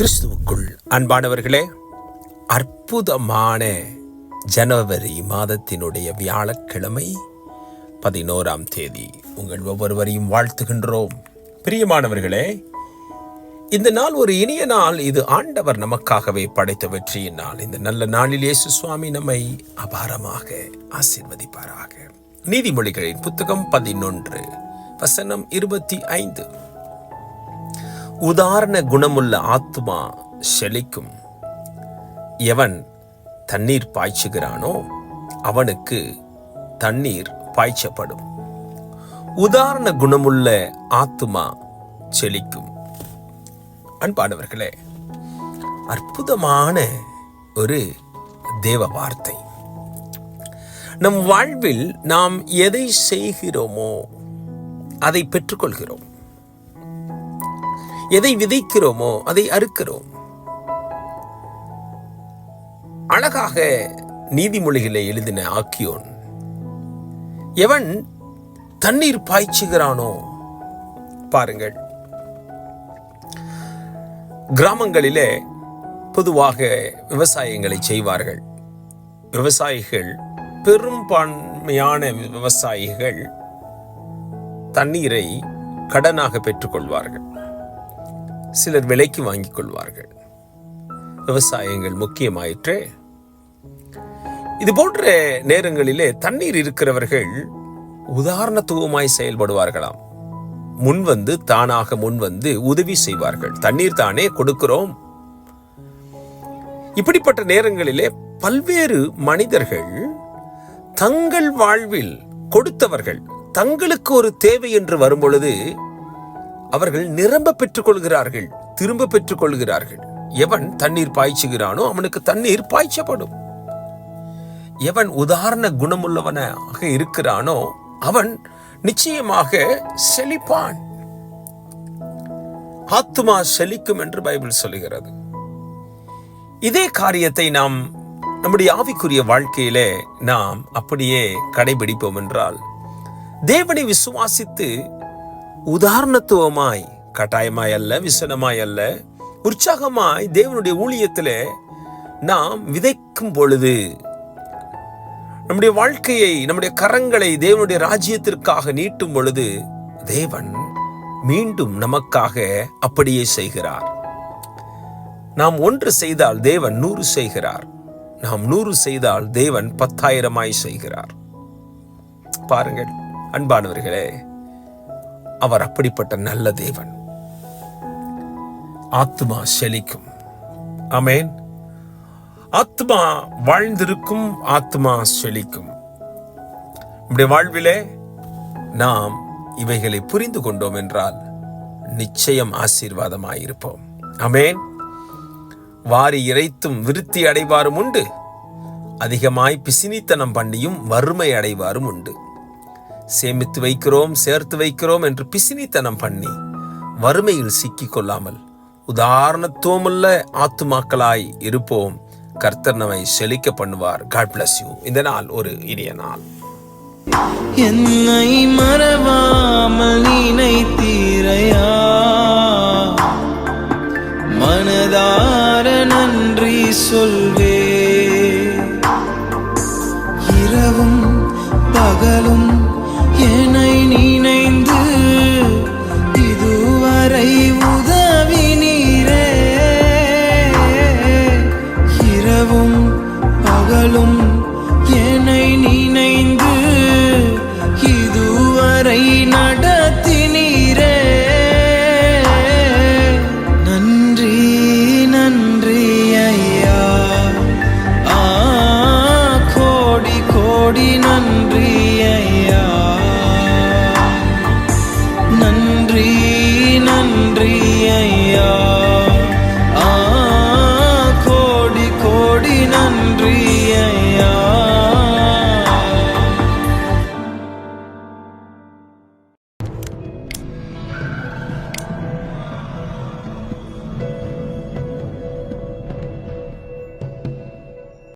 கிறிஸ்துவுக்குள். அன்பானவர்களே அற்புதமான ஜனவரி மாதத்தினுடைய வியாழக்கிழமை பதினோராம் தேதி உங்கள் ஒவ்வொருவரையும் வாழ்த்துகின்றோம். பிரியமானவர்களே இந்த நாள் ஒரு இனிய நாள். இது ஆண்டவர் நமக்காகவே படைத்த வெற்றியின் நாள். இந்த நல்ல நாளில் இயேசு சுவாமி நம்மை அபாரமாக ஆசீர்வதிப்பாராக. நீதிமொழிகளின் புத்தகம் பதினொன்று வசனம் இருபத்தி ஐந்து. உதாரண குணமுள்ள ஆத்துமா செழிக்கும். எவன் தண்ணீர் பாய்ச்சுகிறானோ அவனுக்கு தண்ணீர் பாய்ச்சப்படும். உதாரண குணமுள்ள ஆத்துமா செழிக்கும். அன்பானவர்களே அற்புதமான ஒரு தேவ வார்த்தை. நம் வாழ்வில் நாம் எதை செய்கிறோமோ அதை பெற்றுக்கொள்கிறோம். எதை விதைக்கிறோமோ அதை அறுக்கிறோம். அழகாக நீதிமொழிகளை எழுதின ஆக்கியோன் எவன் தண்ணீர் பாய்ச்சுகிறானோ? பாருங்கள். கிராமங்களிலே பொதுவாக விவசாயங்களை செய்வார்கள். விவசாயிகள் பெரும்பான்மையான விவசாயிகள் தண்ணீரை கடனாக பெற்றுக்கொள்வார்கள். சிலர் விலைக்கு வாங்கிக் கொள்வார்கள். விவசாயங்கள் முக்கியமாயிற்றே. இது போன்ற நேரங்களிலே தண்ணீர் இருக்கிறவர்கள் உதாரணத்துவமாய் செயல்படுவார்களாம். முன் வந்து தானாக முன் வந்து உதவி செய்வார்கள். தண்ணீர் தானே கொடுக்கிறோம். இப்படிப்பட்ட நேரங்களிலே பல்வேறு மனிதர்கள் தங்கள் வாழ்வில் கொடுத்தவர்கள் தங்களுக்கு ஒரு தேவை என்று வரும்பொழுது அவர்கள் நிரம்ப பெற்றுக் கொள்கிறார்கள் திரும்ப பெற்றுக் கொள்கிறார்கள் எவன் தண்ணீர் பாய்ச்சுகிறானோ அவனுக்கு தண்ணீர் பாய்ச்சப்படும். எவன் உதாரண குணமுள்ளவனாக இருக்கிறானோ அவன் நிச்சயமாக செழிப்பான். ஆத்துமா செழிக்கும் என்று பைபிள் சொல்லுகிறது. இதே காரியத்தை நாம் நம்முடைய ஆவிக்குரிய வாழ்க்கையிலே நாம் அப்படியே கடைபிடிப்போம் என்றால் தேவனை விசுவாசித்து உதாரணத்துவமாய் கட்டாயமாய் அல்ல விசனமாய் அல்ல உற்சாகமாய் தேவனுடைய ஊழியத்திலே நாம் விதைக்கும் பொழுது நம்முடைய வாழ்க்கையை நம்முடைய கரங்களை தேவனுடைய ராஜ்யத்திற்காக நீட்டும் பொழுது தேவன் மீண்டும் நமக்காக அப்படியே செய்கிறார். நாம் ஒன்று செய்தால் தேவன் நூறு செய்கிறார். நாம் நூறு செய்தால் தேவன் பத்தாயிரமாய் செய்கிறார். பாருங்கள் அன்பானவர்களே. அவர் அப்படிப்பட்ட நல்ல தேவன். ஆத்மா செழிக்கும். அமேன் ஆத்மா வாழ்ந்திருக்கும் ஆத்மா செழிக்கும். நம்முடைய வாழ்விலே நாம் இவைகளை புரிந்து கொண்டோம் என்றால் நிச்சயம் ஆசீர்வாதமாயிருப்போம். அமேன் வாரி இறைத்தும் விருத்தி அடைவாரும் உண்டு. அதிகமாய் பிசினித்தனம் பண்ணியும் வறுமை அடைவாரும் உண்டு. சேமித்து வைக்கிறோம் சேர்த்து வைக்கிறோம் என்று பிசினித்தனம் பண்ணி வறுமையில் சிக்கிக் கொள்ளாமல் உதாரணத்துவமுள்ள ஆத்துமாக்களாய் இருப்போம். கர்த்தர் நம்மை செழிக்க பண்ணுவார். காட் பிளஸ் யூ இந்த நாள் ஒரு இனிய நாள். என்னை